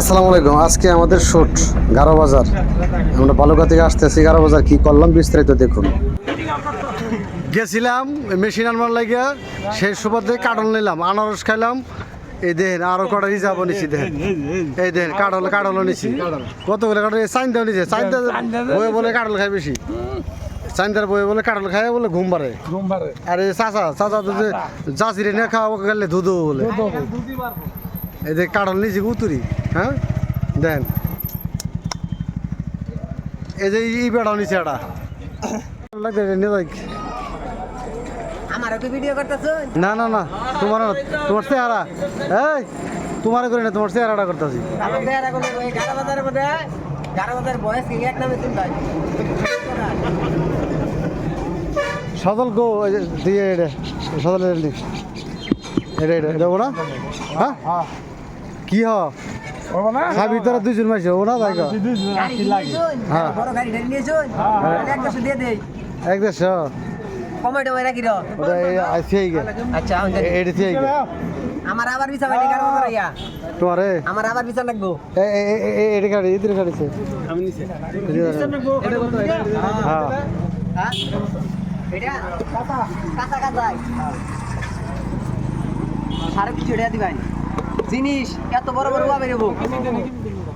আসসালামু আলাইকুম। আজকে আমাদের শুট গারো বাজার। আমরা বালুকা থেকে আসতেছি। গারো বাজার কি করলাম বিস্তারিত দেখুন। গেছিলাম মেশিন আনবার লাগিয়া সেই সুবাদে কাটল নিলাম আনারস খাইলাম। এই দেখেন আরও কটা রিজার্ভ নিছি দেখেন। এই দেখেন কাটল কাটল নিছি কত করে কাটল চাইন দেওয়া নিছে চাইন বয়ে বলে কাটল খাই বেশি। চাইন্দার বয়ে বলে কাটল খাই বলে ঘুম পারে আর এই চাচা চাচা তো যে জাচিরে নিয়ে খাওয়া গেলে দুধু বলে। এই যে কাটল নিছি উতুরি হ্যাঁ? দেন। এই যে ই বেড়াও নিচে এটা ভিডিও করতেছো? না না না তোমার তোমার চেহারা। এই তোমার করে না তোমার চেহারাটা করতেছি। আমার দেয়ার এখন ওই গাড়া বাজারের মধ্যে গাড়া বাজার বয়স কি এক নামে তিন সদল গো দিয়ে এটা সদল এটা এটা এটা ওনা হ্যাঁ। কি হ? খাবি তোরা দুজন মাইছে ওনা নিয়েছুন এক কমাইটো কি ওটা আইসি এই আচ্ছা আমি জানি। এডি থেকে গে। আমার আবার ভিসা বাইনি গাড়া বাজার ইয়া তোমারে? আমার আবার ভিসা লাগবো। এ এ এ- এ গাড়ি ইদির গাড়ি সে হ্যাঁ। হ্যাঁ। এটা কাঁচা কাঁচা। কাঁচাই সাড়ে কিছু এটা দিবাই জিনিস এত বড় বড় বাবের নেব।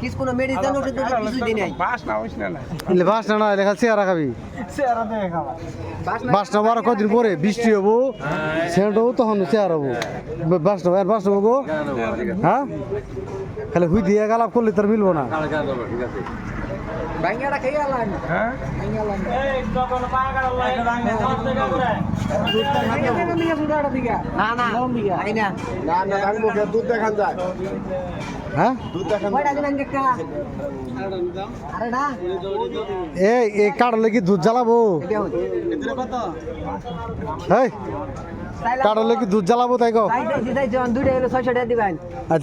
কিছু কোনো মেডিসিন ওষুধ টষুধ দিই নাই। ইলে বাস না না লেখা চেহারা খাবি। বাস না বারো কদিন পরে বৃষ্টি হব সেন্ট হব তখন চেয়ার হব। বাস না বাস না গো। হ্যাঁ খালি হুই দিয়ে গালাপ করলে তার মিলবো না। ভাঙ্গাটা খেয়ে গেলাম না না। না না হ্যাঁ কয়টা দিবেন আরে এই এই কাটলে কি দুধ জ্বালাবো। এই কাটলে কি দুধ জ্বালাবো তাই গো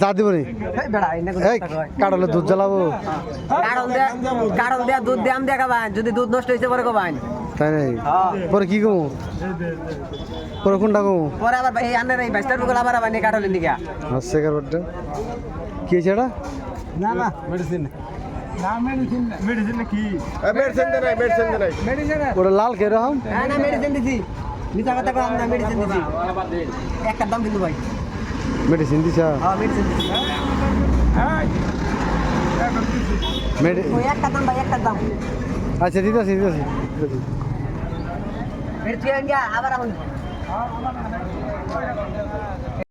যা দিব নি এই কাটলে দুধ জ্বালাবো। কারণ দেয়া দুধ দিয়ে আম দেখাবান যদি দুধ নষ্ট হয়েছে পরে কবান তাই নাই? পরে কি কমু? পরে কোনটা কমু? পরে আবার এই আন্নার এই বাইশটার বুকল আবার আবার নিয়ে হাসছে কারবারটা কি হয়েছে এটা না না ওটা লাল কে রকম হ্যাঁ না মেডিসিন দিছি মিথ্যা কথা কম না মেডিসিন দিছি একটা দাম কিন্তু ভাই মেডিসিন দিছা হ্যাঁ মেডিসিন দিছি মেডি ওই একটা দাম ভাই একটা দাম আচ্ছা দিতেছি দিতেছি মেডিসিন আবার এখন